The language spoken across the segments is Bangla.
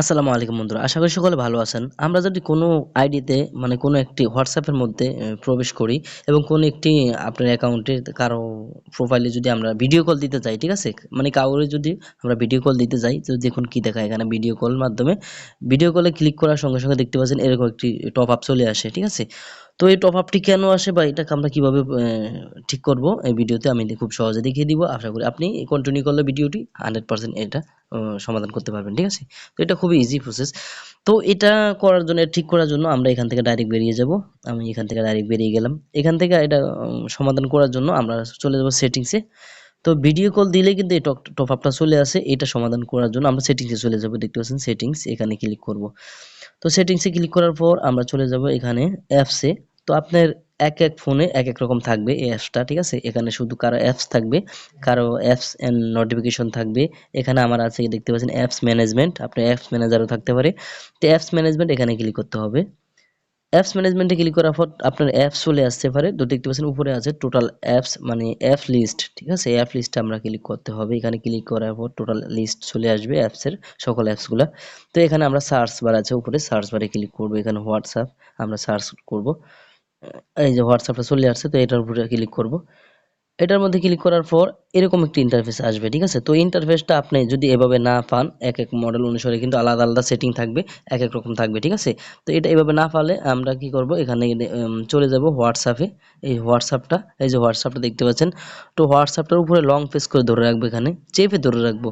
আসসালামু আলাইকুম বন্ধুরা, আশা করি সকলে ভালো আছেন। আমরা যদি কোনো আইডিতে মানে কোনো একটি হোয়াটসঅ্যাপের মধ্যে প্রবেশ করি এবং কোনো একটি আপনার অ্যাকাউন্টে কারও প্রোফাইলে যদি আমরা ভিডিও কল দিতে চাই, ঠিক আছে? মানে কাউরে যদি আমরা ভিডিও কল দিতে যাই, তো দেখুন কি দেখায় এখানে ভিডিও কল মাধ্যমে। ভিডিও কলে ক্লিক করার সঙ্গে সঙ্গে দেখতে পাচ্ছেন এরকম একটি টপ আপ চলে আসে, ঠিক আছে? তো এই টপ আপটি কেন আসে বা এটাকে আমরা কীভাবে ঠিক করব এই ভিডিওতে আমি খুব সহজে দেখিয়ে দিব। আশা করি আপনি কন্টিনিউ করলে ভিডিওটি হান্ড্রেড পার্সেন্ট এটা সমাধান করতে পারবেন, ঠিক আছে? তো এটা খুবই ইজি প্রসেস তো এটা করার জন্য, ঠিক করার জন্য আমরা এখান থেকে ডাইরেক্ট বেরিয়ে যাব। আমি এখান থেকে ডাইরেক্ট বেরিয়ে গেলাম। এখান থেকে এটা সমাধান করার জন্য আমরা চলে যাব সেটিংসে তো ভিডিও কল দিলে কিন্তু এই টপ আপটা চলে আসে। এটা সমাধান করার জন্য আমরা সেটিংসে চলে যাব, দেখতে পাচ্ছেন সেটিংস এখানে ক্লিক করব। তো সেটিংসে ক্লিক করার পর আমরা চলে যাব এখানে অ্যাপসে তো আপনার এক এক ফোনে এক এক রকম থাকবে এই অ্যাপসটা ঠিক আছে? এখানে শুধু কারও অ্যাপস থাকবে, কারও অ্যাপস অ্যান্ড নোটিফিকেশন থাকবে। এখানে আমার আছে দেখতে পাচ্ছেন অ্যাপস ম্যানেজমেন্ট আপনার অ্যাপস ম্যানেজারও থাকতে পারে। তো অ্যাপস ম্যানেজমেন্ট এখানে ক্লিক করতে হবে। অ্যাপস ম্যানেজমেন্টে ক্লিক করার পর আপনার অ্যাপস চলে আসতে পারে। তো দেখতে পাচ্ছেন, উপরে আছে টোটাল অ্যাপস মানে অ্যাপ লিস্ট ঠিক আছে? অ্যাপ লিস্টটা আমরা ক্লিক করতে হবে। এখানে ক্লিক করার পর টোটাল লিস্ট চলে আসবে অ্যাপসের সকল অ্যাপসগুলো তো এখানে আমরা সার্চ বার আছে, উপরে সার্চ বারে ক্লিক করব। এখানে হোয়াটসঅ্যাপ আমরা সার্চ করব। এই যে হোয়াটসঅ্যাপটা চলে আসছে, তো এটার উপরে ক্লিক করব। এটার মধ্যে ক্লিক করার পর এরকম একটি ইন্টারফেস আসবে, ঠিক আছে? তো ইন্টারফেসটা আপনি যদি এভাবে না পান, এক এক মডেল অনুসারে কিন্তু আলাদা আলাদা সেটিং থাকবে, এক এক রকম থাকবে, ঠিক আছে? তো এটা এভাবে না পালে আমরা কি করব, এখানে চলে যাব হোয়াটসঅ্যাপে এই হোয়াটসঅ্যাপটা এই যে হোয়াটসঅ্যাপটা দেখতে পাচ্ছেন, তো হোয়াটসঅ্যাপটার উপরে লং প্রেস করে ধরে রাখব এখানে, চেপে ধরে রাখব।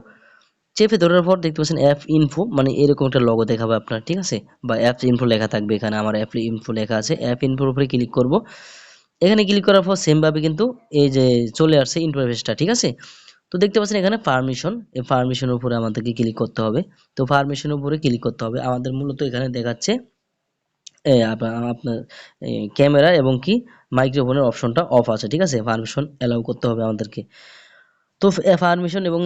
চেপে ধরার পর দেখতে পাচ্ছেন অ্যাপ ইনফো মানে এরকম একটা লগো দেখাবে আপনার, ঠিক আছে? বা অ্যাপ ইনফো লেখা থাকবে এখানে, আমার অ্যাপ ইনফো লেখা আছে। অ্যাপ ইনফোর উপরে ক্লিক করব। এখানে ক্লিক করার পর সেম ভাবে কিন্তু এই যে চলে আসছে ইন্টারফেসটা ঠিক আছে? তো দেখতে পাচ্ছেন এখানে পারমিশন এই পারমিশনের উপরে আমাদেরকে ক্লিক করতে হবে। তো পারমিশনের উপরে ক্লিক করতে হবে। আমাদের মূলত এখানে দেখাচ্ছে আপনার ক্যামেরা এবং কি মাইক্রোফোনের অপশনটা অফ আছে, ঠিক আছে? পারমিশন অ্যালাউ করতে হবে আমাদেরকে। তো পারমিশন এবং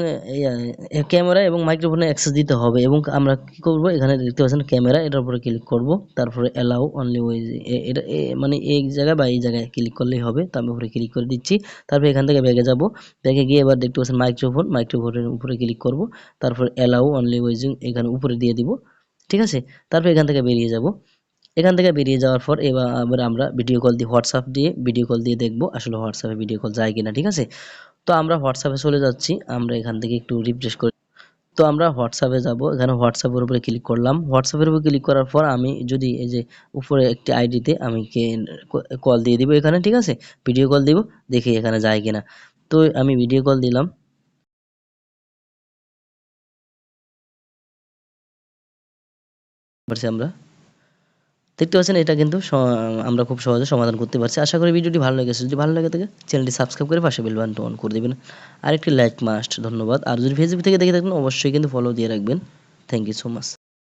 ক্যামেরা এবং মাইক্রোফোনে অ্যাক্সেস দিতে হবে এবং আমরা কি করব? এখানে দেখতে পাচ্ছেন ক্যামেরা এটার উপরে ক্লিক করব। তারপরে অ্যালাউ অনলি ওই এটা মানে এই জায়গায় বা এই জায়গায় ক্লিক করলেই হবে। তো আমি উপরে ক্লিক করে দিচ্ছি। তারপরে এখান থেকে ব্যাগে যাব। ব্যাগে গিয়ে এবার দেখতে পাচ্ছেন মাইক্রোফোন মাইক্রোফোনের উপরে ক্লিক করব। তারপর অ্যালাউ অনলি ওয়েজিং এখানে উপরে দিয়ে দিব। ঠিক আছে? তারপর এখান থেকে বেরিয়ে যাব। এখান থেকে বেরিয়ে যাওয়ার পর এবার আমরা ভিডিও কল দিয়ে হোয়াটসঅ্যাপ দিয়ে ভিডিও কল দিয়ে দেখব আসলে হোয়াটসঅ্যাপে ভিডিও কল যায় কিনা। ঠিক আছে? তো আমরা হোয়াটসঅ্যাপে চলে যাচ্ছি। আমরা এখান থেকে একটু রিফ্রেশ করি তো আমরা হোয়াটসঅ্যাপে যাব। এখানে হোয়াটসঅ্যাপের উপরে ক্লিক করলাম। হোয়াটসঅ্যাপের উপরে ক্লিক করার পর আমি যদি এই যে উপরে একটি আইডিতে আমি কল দিয়ে দিব এখানে, ঠিক আছে? ভিডিও কল দিব, দেখি এখানে যায় কিনা। তো আমি ভিডিও কল দিলাম। আমরা। দেখতে পাচ্ছেন, এটা কিন্তু আমরা খুব সহজে সমাধান করতে পারছি। আশা করি ভিডিওটি ভালো লেগেছে। যদি ভালো লাগে থাকে, চ্যানেলটি সাবস্ক্রাইব করে পাশে বেল অন করে দেবেন। আর একটি লাইক মাস্ট। ধন্যবাদ। আর যদি ফেসবুক থেকে দেখে থাকেন, অবশ্যই কিন্তু ফলো দিয়ে রাখবেন। Thank you so much